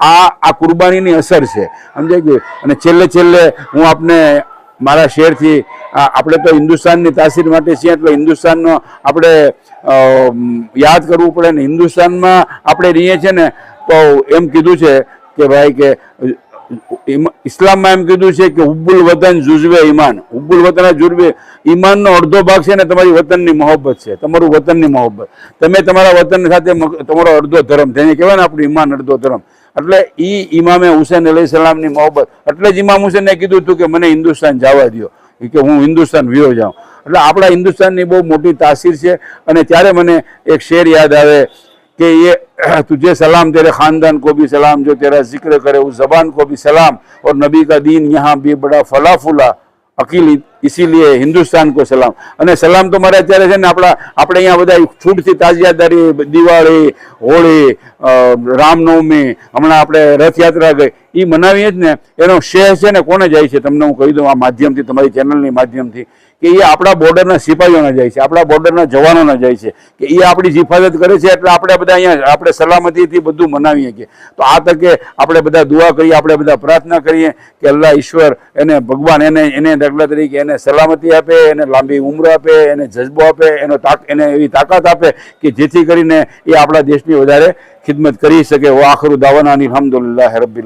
આ આ કુરબાનીની અસર છે. સમજાઈ ગયું? અને છેલ્લે છેલ્લે હું આપને મારા શેરથી આપણે તો હિન્દુસ્તાનની તાસીર માટે છીએ એટલે હિન્દુસ્તાનનો આપણે યાદ કરવું પડે ને હિન્દુસ્તાનમાં આપણે રહીએ છીએ ને, તો એમ કીધું છે કે ભાઈ કે ઇસ્લામમાં એમ કીધું છે કે હુબ્બુલ વતન જુઝવે ઈમાન. હુબ્બુલ વતન જુઝવે ઈમાનનો અડધો ભાગ છે ને તમારી વતનની મોહબ્બત છે, તમારું વતનની મોહબ્બત. તમે તમારા વતન સાથે તમારો અડધો ધર્મ તેને કહેવાય ને આપણું ઈમાન અડધો ધર્મ. એટલે એ ઇમામે હુસેન અલી સલામની મોહબ્બત. એટલે જ ઇમામ હુસેને કીધું હતું કે મને હિન્દુસ્તાન જવા દો કે હું હિન્દુસ્તાન વિયો જાઉં. એટલે આપણા હિન્દુસ્તાનની બહુ મોટી તાસીર છે અને ત્યારે મને એક શેર યાદ આવે. कि ये तुझे सलाम तेरे ख़ानदान को भी सलाम जो तेरा जिक्र करे उस ज़बान को भी सलाम और नबी का दीन यहाँ भी बड़ा फला फुला अकीली ઇસીલીએ હિન્દુસ્તાન કો સલામ અને સલામ તો મારે અત્યારે છે ને આપણા આપણે અહીંયા બધા છૂટથી તાજિયાદારી દિવાળી હોળી રામનવમી હમણાં આપણે રથયાત્રા ગઈ એ મનાવીએ જ ને એનો શેહ છે ને કોને જાય છે તમને હું કહી દઉં આ માધ્યમથી, તમારી ચેનલની માધ્યમથી, કે એ આપણા બોર્ડરના સિપાહીઓને જાય છે આપણા બોર્ડરના જવાનોને જાય છે, કે એ આપણી હિફાજત કરે છે, એટલે આપણે બધા અહીંયા આપણે સલામતીથી બધું મનાવીએ છીએ. તો આ તકે આપણે બધા દુઆ કરીએ આપણે બધા પ્રાર્થના કરીએ કે અલ્લાહ ઈશ્વર, એને ભગવાન, એને એને દાખલા તરીકે, એને સલામતી આપે, એને લાંબી ઉંમર આપે, એને જજ્બો આપે, એનો તાક, એને એવી તાકાત આપે કે જેથી કરીને એ આપણા દેશની વધારે ખિદમત કરી શકે. વા આખરું દાવાના અલહમદુલિલ્લાહ રબ્બિલ